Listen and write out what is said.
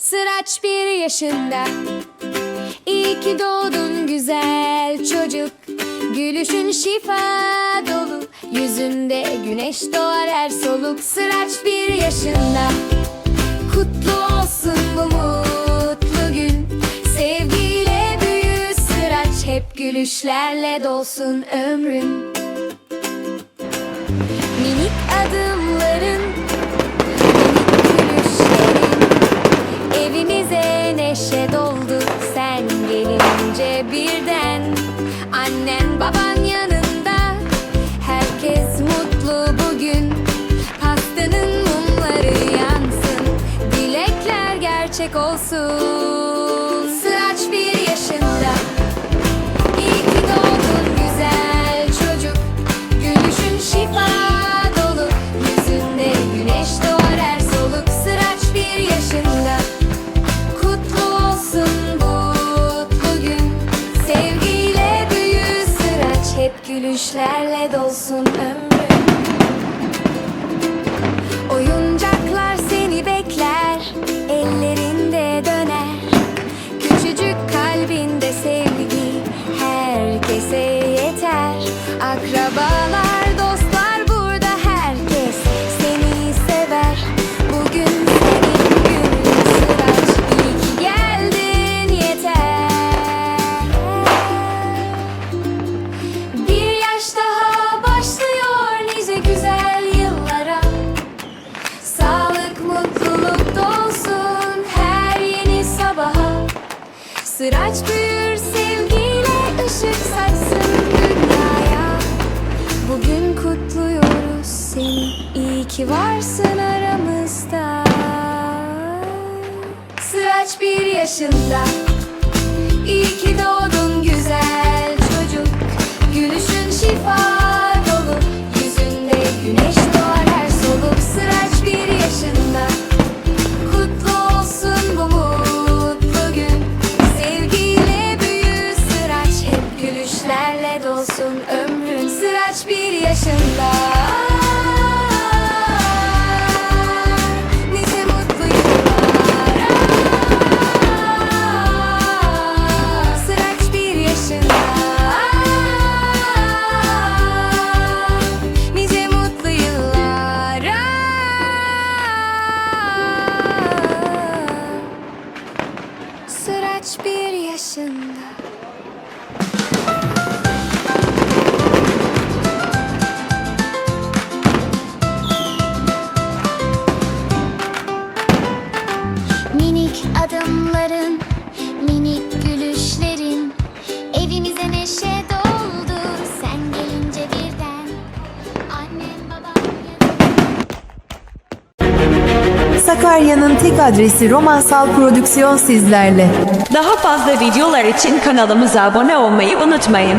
Sıraç bir yaşında. İyi ki doğdun güzel çocuk. Gülüşün şifa dolu. Yüzünde güneş doğar her soluk. Sıraç bir yaşında. Kutlu olsun bu mutlu gün. Sevgiyle büyü sıraç. Hep gülüşlerle dolsun ömrün. Minik birden. Annen baban yanında. Herkes mutlu bugün. Pastanın mumları yansın. Dilekler gerçek olsun. Sıraç bir yaşında. İyi doğdun güzel çocuk. Gülüşün şifa dolu. Yüzünde güneş doğar Hep gülüşlerle dolsun ömrün Oyuncaklar seni bekler Ellerinde döner. Küçücük kalbinde sevgi Herkese yeter. Akrabalar, Sıraç büyür sevgiyle ışık saçsın dünyaya. Bugün kutluyoruz seni iyi ki varsın aramızda. Sıraç bir yaşında bir yaşında Nice mutlu yıllara. Bir yaşında. Nice mutlu yıllara. Bir yaşında Sakarya'nın tek adresi Romansal Prodüksiyon sizlerle. Daha fazla videolar için kanalımıza abone olmayı unutmayın.